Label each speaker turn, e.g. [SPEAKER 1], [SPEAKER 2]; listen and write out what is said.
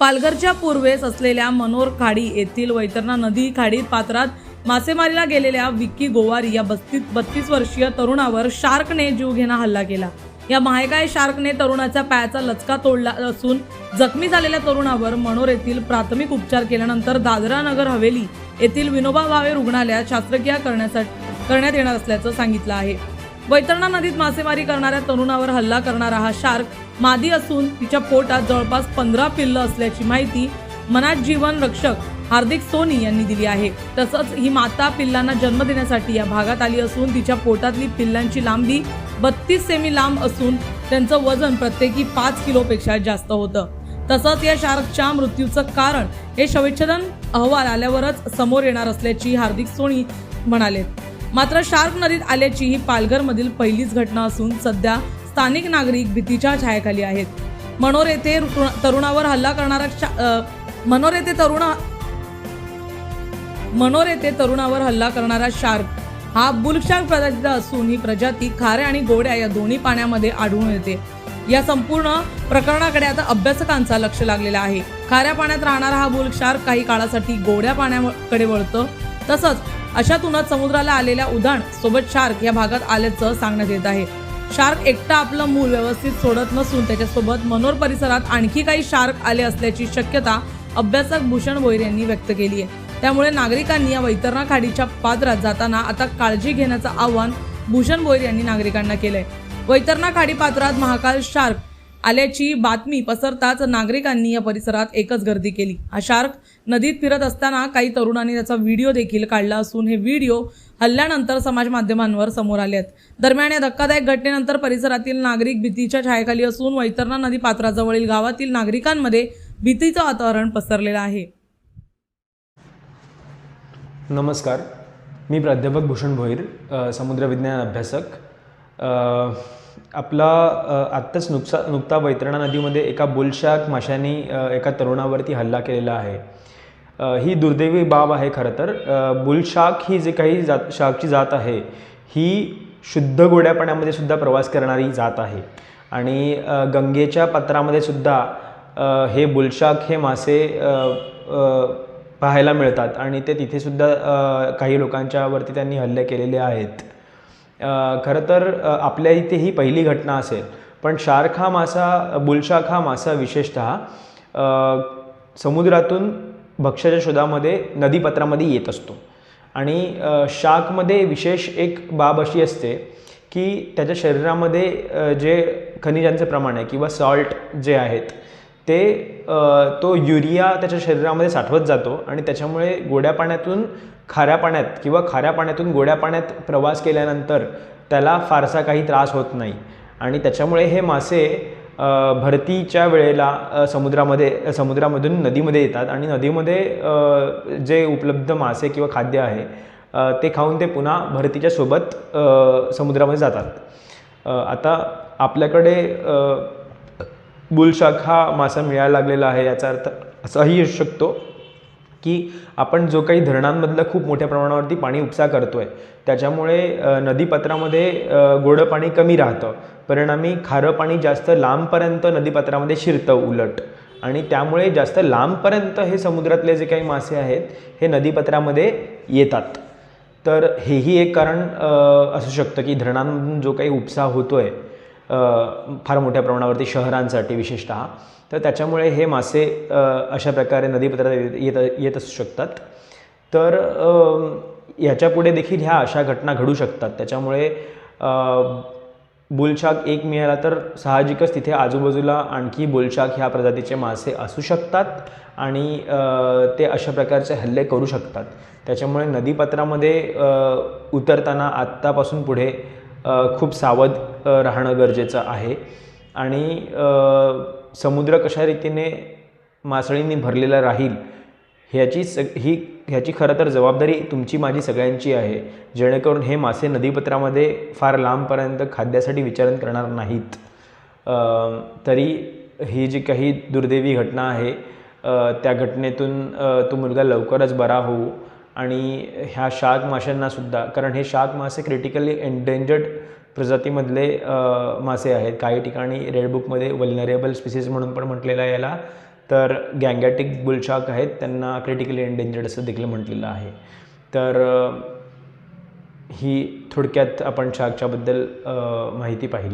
[SPEAKER 1] पालघरच्या पूर्वेस असलेल्या मनोर खाडी येथील वैतरणा नदी खाडी पात्रात मासेमारीला गेलेल्या विक्की गोवारी या बस्तीस बत्तीस वर्षीय तरुणावर शार्कने जीवघेणा हल्ला केला. या महायकाय शार्कने तरुणाच्या पायाचा लचका तोडला असून जखमी झालेल्या तरुणावर मनोर येथील प्राथमिक उपचार केल्यानंतर दादरा नगर हवेली येथील विनोबा भावे रुग्णालयात शास्त्रक्रिया करण्यासाठी करण्यात येणार असल्याचं सांगितलं आहे. वैतरणा नदीत मासेमारी करणाऱ्या तरुणावर हल्ला करणारा हा शार्क मादी असून तिच्या पोटात जवळपास पंधरा पिल्लं असल्याची माहिती मनात जीवन रक्षक हार्दिक सोनी यांनी दिली आहे. तसंच ही माता पिल्लांना जन्म देण्यासाठी या भागात आली असून तिच्या पोटातली पिल्लांची लांबी बत्तीस सेमी लांब असून त्यांचं वजन प्रत्येकी पाच किलोपेक्षा जास्त होतं. तसंच या शार्कच्या मृत्यूचं कारण हे शवच्छेदन अहवाल आल्यावरच समोर येणार असल्याची हार्दिक सोनी म्हणालेत मात्र शार्क नदीत आल्याची ही पालघरमधील पहिलीच घटना असून सध्या स्थानिक नागरिक भीतीच्या छायाखाली आहेत. मनोर येथे तरुणावर हल्ला करणारा मनोर येथे तरुणा मनोर येथे तरुणावर हल्ला करणारा शार्क हा बुलशार्क प्रजातीचा असून ही प्रजाती खाऱ्या आणि गोड्या या दोन्ही पाण्यामध्ये आढळून येते. या संपूर्ण प्रकरणाकडे आता अभ्यासकांचा लक्ष लागलेला आहे. खाऱ्या पाण्यात राहणारा हा बुलशार्क काही काळासाठी गोड्या पाण्याकडे वळतो. तसंच अशातूनच समुद्राला आलेल्या उधाण सोबत शार्क या भागात आल्याचं सांगण्यात येत आहे. शार्क एकटा आपलं मूल व्यवस्थित सोडत नसून त्याच्यासोबत मनोर परिसरात आणखी काही शार्क आले असल्याची शक्यता अभ्यासक भूषण भोईर यांनी व्यक्त केली आहे. त्यामुळे नागरिकांनी या वैतरणा खाडीच्या पात्रात जाताना आता काळजी घेण्याचं आवाहन भूषण भोईर यांनी नागरिकांना केलंय. वैतरणा खाडी पात्रात महाकाल शार्क आल्याची बातमी पसरताच नागरिकांनी या परिसरात एकच गर्दी केली. हा शार्क नदीत फिरत असताना काही तरुणांनी त्याचा व्हिडिओ देखील काढला असून हे व्हिडिओ हल्ल्यानंतर समाज माध्यमांवर समोर आले आहेत. दरम्यान या धक्कादायक घटनेनंतर परिसरातील नागरिक भीतीच्या छायेखाली असून वैतरणा नदी पात्राजवळील गावातील नागरिकांमध्ये भीतीचं वातावरण पसरलेलं आहे.
[SPEAKER 2] नमस्कार. मी प्राध्यापक भूषण भोईर समुद्र समुद्रविज्ञान अभ्यासक. आपला आत्ताच नुकसा नुकता वैतरणा नदीमध्ये एका बुलशाक माशांनी एका तरुणावरती हल्ला केलेला आहे. ही दुर्दैवी बाब आहे खरं तर. बुलशाक ही जे काही जात शाकची जात आहे ही शुद्ध गोड्या पाण्यामध्ये सुद्धा प्रवास करणारी जात आहे. आणि गंगेच्या पत्रामध्ये सुद्धा हे बुलशाक हे मासे पाहायला मिळतात. आणि ते तिथेसुद्धा काही लोकांच्यावरती त्यांनी हल्ले केलेले आहेत. खरं तर आपल्या इथे ही पहिली घटना असेल. पण शार्क हा मासा बुलशार्क हा मासा विशेषतः समुद्रातून भक्ष्याच्या शोधामध्ये नदीपत्रामध्ये येत असतो. आणि शार्कमध्ये विशेष एक बाब अशी असते की त्याच्या शरीरामध्ये जे खनिजांचे प्रमाण आहे किंवा सॉल्ट जे आहेत ते तो युरिया त्याच्या शरीरामध्ये साठवत जातो आणि त्याच्यामुळे गोड्या पाण्यातून खाऱ्या पाण्यात किंवा खाऱ्या पाण्यातून गोड्या पाण्यात प्रवास केल्यानंतर त्याला फारसा काही त्रास होत नाही. आणि त्याच्यामुळे हे मासे भरतीच्या वेळेला समुद्रामध्ये समुद्रामधून नदीमध्ये येतात आणि नदीमध्ये जे उपलब्ध मासे किंवा खाद्य आहे ते खाऊन ते पुन्हा भरतीच्या सोबत समुद्रामध्ये जातात. आता आपल्याकडे बुलशाक हा मासा मिळायला लागलेला आहे याचा अर्थ असाही असू शकतो की आपण जो काही धरणांमधलं खूप मोठ्या प्रमाणावरती पाणी उपसा करतो आहे त्याच्यामुळे नदीपत्रामध्ये नदीपात्रामध्ये गोडं पाणी कमी राहतं. परिणामी खारं पाणी जास्त लांबपर्यंत नदीपात्रामध्ये शिरतं उलट. आणि त्यामुळे जास्त लांबपर्यंत हे समुद्रातले जे काही मासे आहेत हे नदीपत्रामध्ये येतात. तर हेही एक कारण असू शकतं की धरणांमधून जो काही उपसा होतो आहे फार मोठ्या प्रमाणावरती शहरांसाठी विशेषतः. तर त्याच्यामुळे हे मासे अशा प्रकारे नदीपत्रात येत येत येत असू शकतात. तर याच्यापुढे देखील ह्या अशा घटना घडू शकतात. त्याच्यामुळे बुलशाक एक मिळाला तर साहजिकच तिथे आजूबाजूला आणखी बुलशाक ह्या प्रजातीचे मासे असू शकतात आणि ते अशा प्रकारचे हल्ले करू शकतात. त्याच्यामुळे नदीपात्रामध्ये उतरताना आत्तापासून पुढे खूप सावध राहणं गरजेचं आहे. आणि समुद्र कशा रीतीने मासळींनी भरलेला राहील ह्याची स ही ह्याची खरं तर जबाबदारी तुमची माझी सगळ्यांची आहे. जेणेकरून हे मासे नदीपत्रामध्ये फार लांबपर्यंत खाद्यासाठी विचारण करणार नाहीत. तरी ही जी काही दुर्दैवी घटना आहे त्या घटनेतून तो मुलगा लवकरच बरा होऊ. आणि ह्या शार्क माशांनासुद्धा कारण हे शार्क मासे क्रिटिकली एंडेंजर्ड प्रजातीमधले मासे आहेत. काही ठिकाणी रेडबुकमध्ये वल्नरेबल स्पीसीज म्हणून पण म्हटलेलं आहे याला. तर गँगॅटिक बुलशाक आहेत. त्यांना क्रिटिकली एंडेंजर्ड असं देखील म्हटलेलं आहे. तर ही थोडक्यात आपण शार्कच्याबद्दल माहिती पाहिली.